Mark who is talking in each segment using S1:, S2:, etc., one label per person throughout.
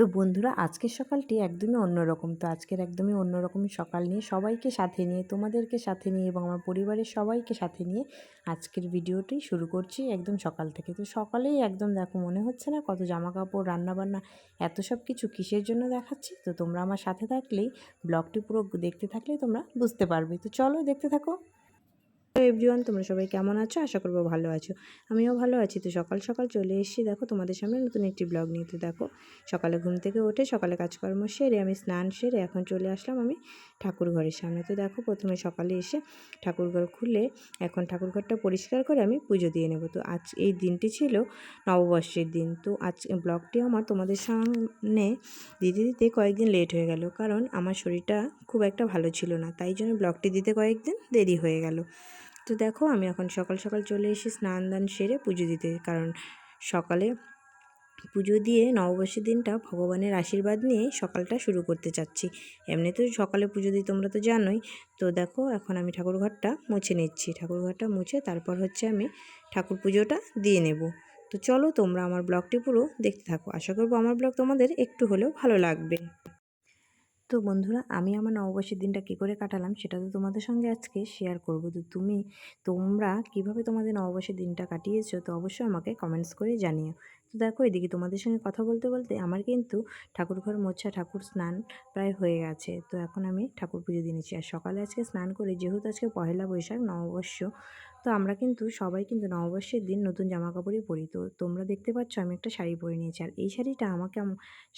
S1: তো বন্ধুরা, আজকের সকালটি একদমই অন্যরকম। তো আজকের একদমই অন্যরকম সকাল নিয়ে সবাইকে সাথে নিয়ে, তোমাদেরকে সাথে নিয়ে এবং আমার পরিবারের সবাইকে সাথে নিয়ে আজকের ভিডিওটি শুরু করছি একদম সকাল থেকে। তো সকালেই একদম দেখো মনে হচ্ছে না কত জামা কাপড় রান্নাবান্না, এত সব কিছু কিসের জন্য দেখাচ্ছি? তো তোমরা আমার সাথে থাকলেই, ব্লগটি পুরো দেখতে থাকলেই তোমরা বুঝতে পারবে। তো চলো দেখতে থাকো। এভরিওয়ান, তোমরা সবাই কেমন আছো? আশা করব ভালো আছো। আমিও ভালো আছি। তো সকাল সকাল চলে এসেছি দেখো তোমাদের সামনে নতুন একটি ব্লগ নিতে দেখো, সকালে ঘুম থেকে উঠে সকালে কাজকর্ম সেরে আমি স্নান সেরে এখন চলে আসলাম আমি ঠাকুর ঘরের সামনে। তো দেখো প্রথমে সকালে এসে ঠাকুর ঘর খুলে এখন ঠাকুর ঘরটা পরিষ্কার করে আমি পুজো দিয়ে নেব। তো আজ এই দিনটি ছিল নববর্ষের দিন। তো আজ ব্লগটি আমার তোমাদের সামনে দিতে দিতে কয়েকদিন লেট হয়ে গেল কারণ আমার শরীরটা খুব একটা ভালো ছিল না। তাই জন্য ব্লগটি দিতে কয়েকদিন দেরি হয়ে গেল। তো দেখো আমি এখন সকাল সকাল চলে এসে স্নান দান সেরে পুজো দিতে, কারণ সকালে পুজো দিয়ে নববর্ষের দিনটা ভগবানের আশীর্বাদ নিয়ে সকালটা শুরু করতে চাচ্ছি। এমনিতেও সকালে পুজো দিই, তোমরা তো জানোই। তো দেখো এখন আমি ঠাকুর ঘরটা মুছে নিচ্ছি। ঠাকুর ঘরটা মুছে তারপর হচ্ছে আমি ঠাকুর পুজোটা দিয়ে নেব। তো চলো তোমরা আমার ব্লগটি পুরো দেখতে থাকো। আশা করব আমার ব্লগ তোমাদের একটু হলেও ভালো লাগবে। তো বন্ধুরা, আমি আমার নববর্ষের দিনটা কী করে কাটালাম সেটা তো তোমাদের সঙ্গে আজকে শেয়ার করব। তো তুমি, তোমরা কীভাবে তোমাদের নববর্ষের দিনটা কাটিয়েছো তো অবশ্যই আমাকে কমেন্টস করে জানিও। তো দেখো, এদিকে তোমাদের সঙ্গে কথা বলতে বলতে আমার কিন্তু ঠাকুর ঘর মোছা ঠাকুর স্নান প্রায় হয়ে গেছে। তো এখন আমি ঠাকুর পুজো দিয়েছি আর সকালে আজকে স্নান করে, যেহেতু আজকে পহেলা বৈশাখ, নববর্ষ তো আমরা কিন্তু সবাই কিন্তু নববর্ষের দিন নতুন জামা কাপড়ই পরি। তো তোমরা দেখতে পাচ্ছ আমি একটা শাড়ি পরে নিয়েছি। আর এই শাড়িটা আমাকে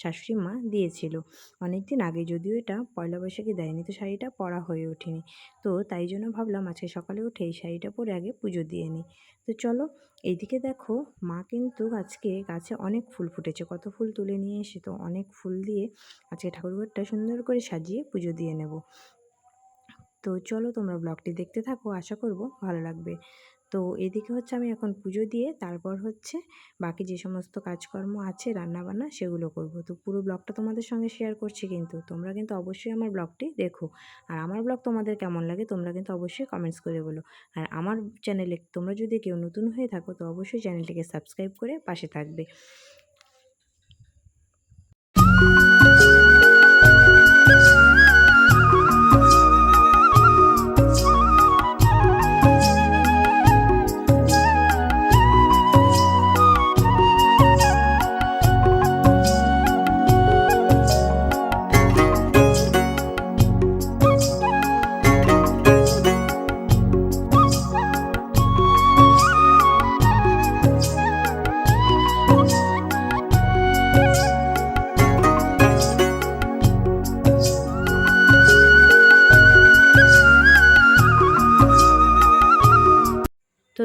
S1: শাশুড়ি মা দিয়েছিল। অনেক দিন আগে যদিও এটা পয়লা বৈশাখে দেয়নি, তো শাড়িটা পরা হয়ে ওঠেনি। তো তাই জন্য ভাবলাম আজকে সকালে উঠে এই শাড়িটা পরে আগে পুজো দিয়ে নিই। তো চলো এইদিকে দেখো মা কিন্তু আজকে গাছে অনেক ফুল ফুটেছে। কত ফুল তুলে নিয়ে এসে তো অনেক ফুল দিয়ে আজকে ঠাকুরঘরটা সুন্দর করে সাজিয়ে পুজো দিয়ে নেব। তো চলো তোমরা ব্লগটি দেখতে থাকো, আশা করব ভালো লাগবে। তো এদিকে হচ্ছে আমি এখন পুজো দিয়ে তারপর হচ্ছে বাকি যে সমস্ত কাজকর্ম আছে, রান্নাবান্না সেগুলো করব। তো পুরো ব্লগটা তোমাদের সঙ্গে শেয়ার করছি কিন্তু, তোমরা কিন্তু অবশ্যই আমার ব্লগটি দেখো। আর আমার ব্লগ তোমাদের কেমন লাগে, তোমরা কিন্তু অবশ্যই কমেন্টস করে বলো। আর আমার চ্যানেলে তোমরা যদি কেউ নতুন হয়ে থাকো, তো অবশ্যই চ্যানেলটিকে সাবস্ক্রাইব করে পাশে থাকবে।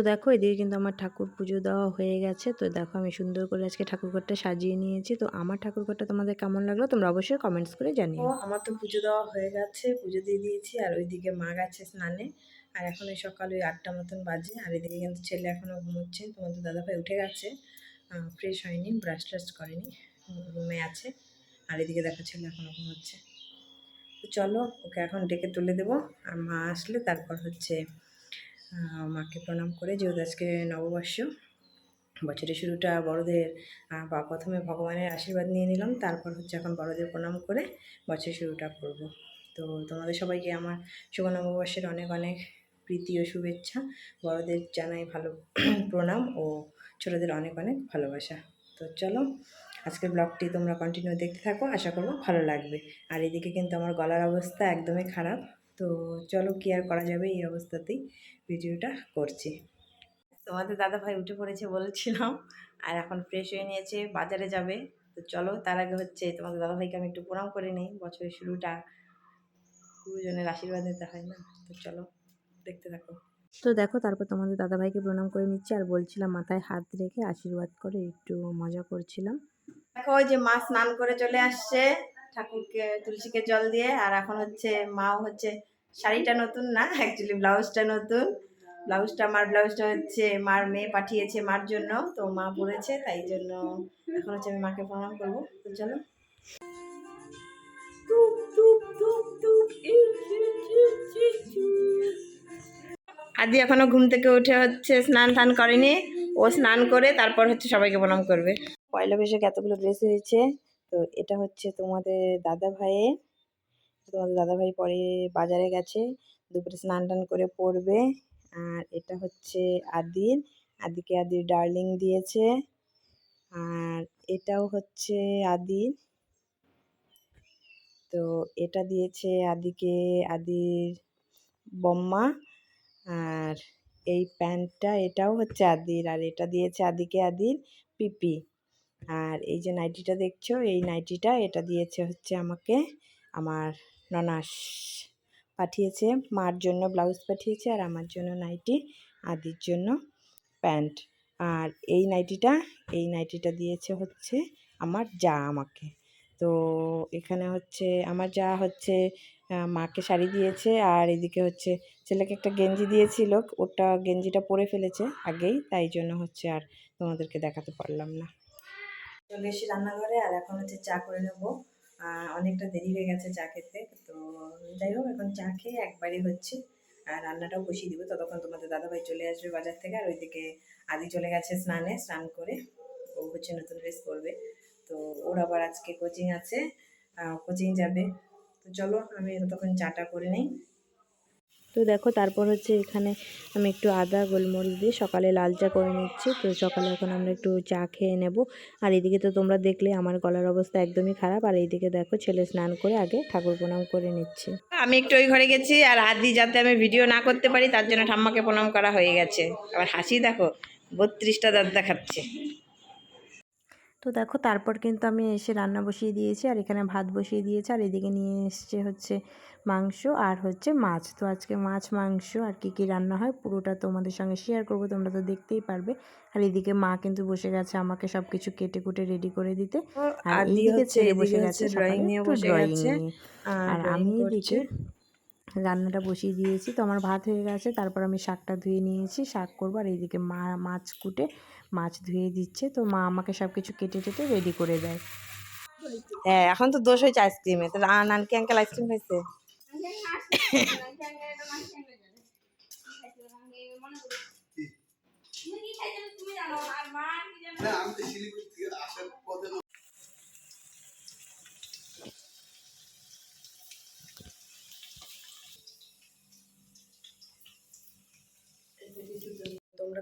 S1: দেখো, এদিকে কিন্তু আমার ঠাকুর পুজো দেওয়া হয়ে গেছে। তো দেখো, আমি সুন্দর করে আজকে ঠাকুরঘরটা সাজিয়ে নিয়েছি। তো আমার ঠাকুরঘরটা তোমাদের কেমন লাগল তোমরা অবশ্যই কমেন্টস করে জানিও। আমার তো পুজো দেওয়া হয়ে গেছে, পুজো দিয়ে দিয়েছি। আর ওইদিকে মা গেছে স্নানে। আর এখন ওই সকাল ওই আটটা মতন বাজে। আর এদিকে কিন্তু ছেলে এখনও ঘুমোচ্ছে। তোমাদের দাদাভাই উঠে গেছে। ফ্রেশ হয়নি ব্রাশ ট্রাশ করেনি। রুমে আছে। আর এদিকে দেখো ছেলে এখনও ঘুমোচ্ছে। তো চলো, ওকে এখন ডেকে তুলে দেবো। আর মা আসলে তারপর হচ্ছে মাকে প্রণাম করে যেহেতু আজকে নববর্ষ, বছরের শুরুটা বড়দের বা প্রথমে ভগবানের আশীর্বাদ নিয়ে নিলাম, তারপর হচ্ছে এখন বড়দের প্রণাম করে বছরের শুরুটা করব। তো তোমাদের সবাইকে আমার শুভ নববর্ষের অনেক অনেক প্রীতি ও শুভেচ্ছা। বড়দের জানাই ভালো প্রণাম ও ছোটোদের অনেক অনেক ভালোবাসা। তো চলো, আজকের ব্লগটি তোমরা কন্টিনিউ দেখতে থাকো, আশা করব ভালো লাগবে। আর এদিকে কিন্তু আমার গলার অবস্থা একদমই খারাপ। তো চলো কি আর করা যাবে এই অবস্থাতেই ভিডিওটা করছি। তোমাদের দাদা ভাই উঠে পড়েছে বলছিলাম, আর এখন ফ্রেশ হয়ে নিয়েছে, বাজারে যাবে। তো চলো তার আগে হচ্ছে তোমাদের দাদা ভাইকে আমি একটু প্রণাম করে নিই, বছরের শুরুটা গুরুজনের আশীর্বাদ নিতে হয় না। তো চলো দেখতে থাকো। তো দেখো, তারপর তোমাদের দাদাভাইকে প্রণাম করে নিচ্ছি, আর বলছিলাম মাথায় হাত রেখে আশীর্বাদ করে একটু মজা করছিলাম। দেখো ওই যে মা স্নান করে চলে আসছে ঠাকুরকে তুলসীকে জল দিয়ে আর এখন হচ্ছে মাও হচ্ছে শাড়িটা নতুন না অ্যাকচুয়ালি ব্লাউজটা নতুন। ব্লাউজটা আমার ব্লাউজটা হচ্ছে মার মেয়ে পাঠিয়েছে মার জন্য তো মা পরেছে তাই জন্য এখন হচ্ছে আমি মাকে প্রণাম করব। তো চলো। আদি এখনও ঘুম থেকে উঠে হচ্ছে স্নান টান করেনি ও স্নান করে তারপর হচ্ছে সবাইকে প্রণাম করবে। পয়লা বৈশাখ এতগুলো ড্রেস হয়েছে
S2: তো এটা হচ্ছে তোমাদের দাদা ভাইয়ের তোমাদের দাদা ভাই পরে বাজারে গেছে, দুপুরে স্নান টান করে পড়বে। আর এটা হচ্ছে আদির, আদিকে আদির ডার্লিং দিয়েছে। আর এটাও হচ্ছে আদির। তো এটা দিয়েছে আদিকে আদির বম্মা। আর এই প্যান্টটা এটাও হচ্ছে আদির, আর এটা দিয়েছে আদিকে আদির পিপি। আর এই যে নাইটিটা দেখছ, এই নাইটিটা, এটা দিয়েছে হচ্ছে আমাকে আমার ননাস পাঠিয়েছে। মার জন্য ব্লাউজ পাঠিয়েছে আর আমার জন্য নাইটি, আদির জন্য প্যান্ট। আর এই নাইটিটা এই নাইটিটা দিয়েছে হচ্ছে আমার যা আমাকে। তো এখানে হচ্ছে আমার যা হচ্ছে মাকে শাড়ি দিয়েছে আর এদিকে হচ্ছে ছেলেকে একটা গেঞ্জি দিয়েছিল, ওটা গেঞ্জিটা পরে ফেলেছে আগেই, তাই জন্য হচ্ছে আর তোমাদেরকে দেখাতে পারলাম না। চলে এসে রান্নাঘরে আর এখন হচ্ছে চা করে নেব। অনেকটা দেরি হয়ে গেছে চা খেতে, তো যাই হোক, এখন চা খেয়ে একবারই হচ্ছে আর রান্নাটাও বসিয়ে দিব। ততক্ষণ তোমাদের দাদাভাই চলে আসবে বাজার থেকে আর ওইদিকে আদি চলে গেছে স্নানে, স্নান করে ও হচ্ছে নতুন ড্রেস করবে তো ওর আবার আজকে কোচিং আছে কোচিং যাবে। তো চলো, আমি ততক্ষণ চাটা করে নিই। তো দেখো, তারপর হচ্ছে এখানে আমি একটু আদা, গোলমরিচ দিয়ে সকালে লাল চা করে নিচ্ছি। তো সকালে এখন আমরা একটু চা খেয়ে নেব। আর এদিকে তো তোমরা দেখলে আমার গলার অবস্থা একদমই খারাপ। আর এইদিকে দেখো, ছেলে স্নান করে আগে ঠাকুর প্রণাম করে নিচ্ছে। আমি একটু ওই ঘরে গেছি আর আদি যাতে আমি ভিডিও না করতে পারি, তার জন্য ঠাম্মাকে প্রণাম করা হয়ে গেছে। আবার হাসি দেখো, বত্রিশটা দাঁত দেখাচ্ছে। তো দেখো তারপর কিন্তু আমি এসে রান্না বসিয়ে দিয়েছি আর এখানে ভাত বসিয়ে দিয়েছি আর এদিকে নিয়ে এসছে হচ্ছে মাংস আর হচ্ছে মাছ। তো আজকে মাছ মাংস আর কি কি রান্না হয় পুরোটা তোমাদের সঙ্গে শেয়ার করব তোমরা তো দেখতেই পারবে। আর এদিকে মা কিন্তু বসে গেছে আমাকে সব কিছু কেটে কুটে রেডি করে দিতে। আর এইদিকে ছেলে বসে গেছে ড্রয়িং নিয়ে বসে গেছে। আর আমি এদিকে রান্নাটা বসিয়ে দিয়েছি। তো আমার ভাত হয়ে গেছে তারপর আমি শাকটা ধুয়ে নিয়েছি শাক করব। আর এইদিকে মা মাছ কুটে মাছ ধুয়ে দিচ্ছে তো মা আমাকে সব কিছু কেটে টেটে রেডি করে দেয়। হ্যাঁ এখন তো দোষ হয়েছে আইসক্রিমে তো নানকে আঙ্কেল আইসক্রিম হয়েছে? আমি তো শিলিগুড়ি থেকে আসার পথে তোমরা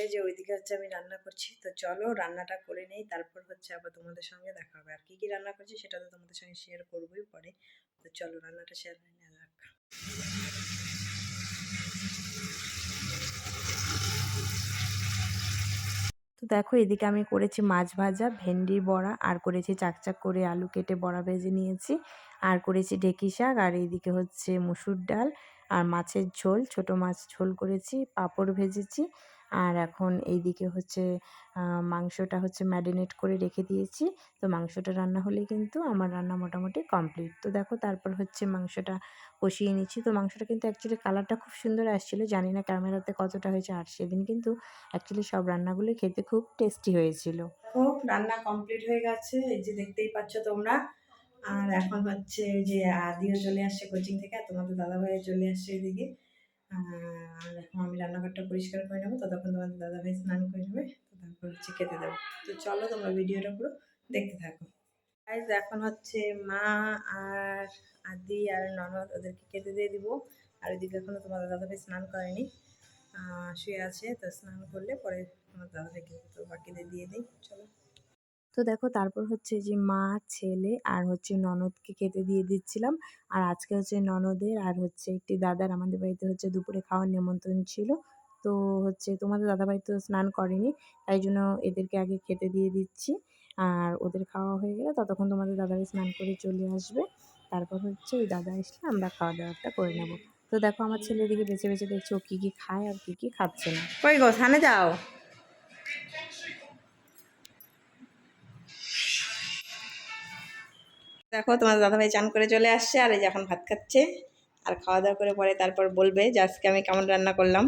S2: তো যে, ওইদিকে হচ্ছে আমি রান্না করছি। তো চলো রান্নাটা করে নেই। তারপর হচ্ছে আবার তোমাদের সঙ্গে দেখা হবে। আর কী কী রান্না করছি সেটা তো তোমাদের সঙ্গে শেয়ার করবোই পরে। তো চলো রান্নাটা শেয়ার হয়ে নেওয়া যাক। তো দেখো, এদিকে আমি করেছি মাছ ভাজা, ভেন্ডি বড়া, আর করেছি চাকচাক করে আলু কেটে বড়া ভেজে নিয়েছি। আর করেছি ঢেঁকি শাক, আর এইদিকে হচ্ছে মুসুর ডাল। আর মাছের ঝোল, ছোট মাছ ঝোল করেছি, পাঁপড় ভেজেছি আর এখন এইদিকে হচ্ছে মাংসটা হচ্ছে ম্যারিনেট করে রেখে দিয়েছি। তো মাংসটা রান্না হলে কিন্তু আমার রান্না মোটামুটি কমপ্লিট। তো দেখো তারপর হচ্ছে মাংসটা কষিয়ে নিচ্ছি। তো মাংসটা কিন্তু অ্যাকচুয়ালি কালারটা খুব সুন্দর আসছিল। জানি না ক্যামেরাতে কতটা হয়েছে আর সেদিন কিন্তু অ্যাকচুয়ালি সব রান্নাগুলো খেতে খুব টেস্টি হয়েছিল। রান্না কমপ্লিট হয়ে গেছে। এই যে দেখতেই পাচ্ছ তোমরা আর এখন হচ্ছে যে আদিও চলে আসছে কোচিং থেকে, আর তোমাদের দাদাভাইও চলে আসছে এদিকে। আর এখন আমি রান্নাঘরটা পরিষ্কার করে নেব, ততক্ষণ তোমাদের দাদাভাই স্নান করে নেবে তারপর হচ্ছে খেতে দেবো। তো চলো তোমরা ভিডিওটা পুরো দেখতে থাকো। গাইজ এখন হচ্ছে মা আর আদি আর ননদ ওদেরকে খেতে দিয়ে দিব। আর ওইদিকে এখনও তোমাদের দাদাভাই স্নান করেনি। শুয়ে আছে, তো স্নান করলে পরে তোমার দাদাভাইকে তো বাকিদের দিয়ে দিই। চলো। তো দেখো তারপর হচ্ছে যে মা, ছেলে আর হচ্ছে ননদকে খেতে দিয়ে দিচ্ছিলাম। আর আজকে হচ্ছে ননদের আর হচ্ছে একটি দাদার আমাদের বাড়িতে হচ্ছে দুপুরে খাওয়ার নিমন্ত্রণ ছিল। তো হচ্ছে তোমাদের দাদাভাই তো স্নান করেনি, তাই জন্য এদেরকে আগে খেতে দিয়ে দিচ্ছি। আর ওদের খাওয়া হয়ে গেলে ততক্ষণ তোমাদের দাদাভাই স্নান করে চলে আসবে। তারপর হচ্ছে ওই দাদা এসলে আমরা খাওয়া দাওয়াটা করে নেব। তো দেখো আমার ছেলে দিকে বেছে বেছে দেখছি ও কী কী খায় আর কী কী খাচ্ছে না। কই গো থানে যাও? দেখো তোমার দাদাভাই চান করে চলে আসছে আর এই যে এখন ভাত খাচ্ছে। আর খাওয়া দাওয়া করে পরে তারপর বলবে যে আজকে আমি কেমন রান্না করলাম।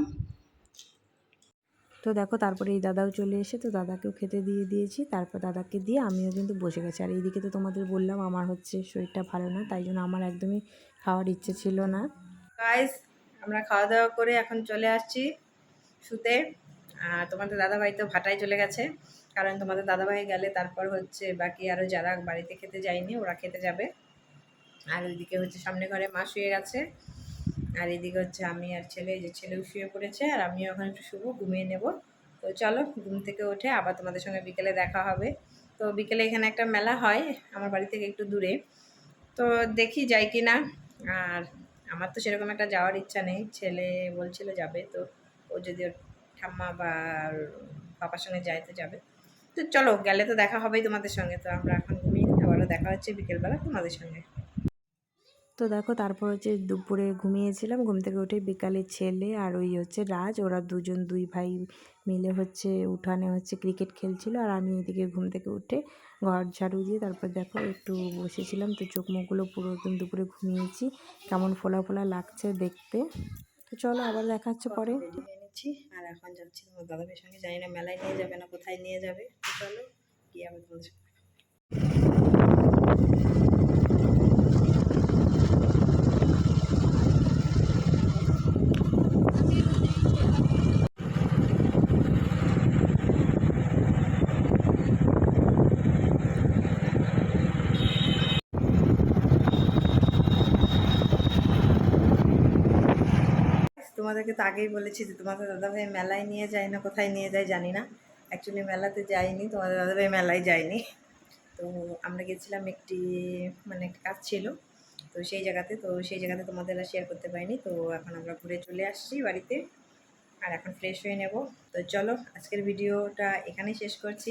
S2: তো দেখো তারপরে এই দাদাও চলে এসে তো দাদাকেও খেতে দিয়ে দিয়েছি। তারপর দাদাকে দিয়ে আমিও কিন্তু বসে গেছি। আর এইদিকে তো তোমাদের বললাম আমার হচ্ছে শরীরটা ভালো না তাই জন্য আমার একদমই খাওয়ার ইচ্ছে ছিল না। গাইস আমরা খাওয়া দাওয়া করে এখন চলে আসছি শুতে। আর তোমাদের দাদাভাই তো ভাটায় চলে গেছে। কারণ তোমাদের দাদাভাই গেলে তারপর হচ্ছে বাকি আরও যারা বাড়িতে খেতে যায়নি, ওরা খেতে যাবে। আর ওইদিকে হচ্ছে সামনে ঘরে মা শুয়ে গেছে। আর এদিকে হচ্ছে আমি আর ছেলে যে ছেলেও শুয়ে পড়েছে, আর আমিও এখন একটু শুবো, ঘুমিয়ে নেব। তো চলো, ঘুম থেকে উঠে আবার তোমাদের সঙ্গে বিকেলে দেখা হবে। তো বিকেলে এখানে একটা মেলা হয়, আমার বাড়ি থেকে একটু দূরে। তো দেখি যাই কি না। আর আমার তো সেরকম একটা যাওয়ার ইচ্ছা নেই, ছেলে বলছিল যাবে, তো ও যদি ওর ঠাম্মা বা পাপার সঙ্গে যায় তো যাবে। তো চলো, গেলে তো দেখা হবেই তোমাদের সঙ্গে। তো আমরা এখন ঘুমিয়ে আবারও দেখা হচ্ছে বিকেলবেলা তোমাদের সঙ্গে।
S1: তো দেখো, তারপর হচ্ছে দুপুরে ঘুমিয়েছিলাম। ঘুম থেকে উঠে বিকালে ছেলে আর ওই হচ্ছে রাজ, ওরা দুজন দুই ভাই মিলে হচ্ছে উঠানে হচ্ছে ক্রিকেট খেলছিল। আর আমি এদিকে ঘুম থেকে উঠে ঘর ঝাড়ু দিয়ে তারপর দেখো একটু বসেছিলাম। তো চোখ মুখগুলো পুরো একদম দুপুরে ঘুমিয়েছি। কেমন ফোলা ফোলা লাগছে দেখতে। তো চলো, আবার দেখা হচ্ছে পরে।
S2: নিচ্ছি আর এখন যাচ্ছি তোমার দাদাভাইয়ের সঙ্গে। জানি না মেলায় নিয়ে যাবে না কোথায় নিয়ে যাবে। চলো, গিয়ে আমি সঙ্গে তোমাদেরকে তো আগেই বলেছি যে তোমাদের দাদাভাই মেলায় নিয়ে যায় না, কোথায় নিয়ে যায় জানি না। অ্যাকচুয়ালি মেলাতে যাইনি তোমাদের দাদাভাই মেলায় যায়নি। তো আমরা গেছিলাম একটি মানে কাজ ছিল, তো সেই জায়গাতে, তো সেই জায়গাতে তোমাদের আর শেয়ার করতে পারিনি। তো এখন আমরা ঘুরে চলে আসছি বাড়িতে, আর এখন ফ্রেশ হয়ে নেব। তো চলো, আজকের ভিডিওটা এখানেই শেষ করছি।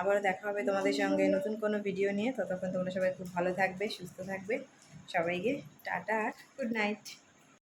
S2: আবারও দেখা হবে তোমাদের সঙ্গে নতুন কোনো ভিডিও নিয়ে। ততক্ষণ তোমরা সবাই খুব ভালো থাকবে, সুস্থ থাকবে। সবাইকে টাটা, গুড নাইট।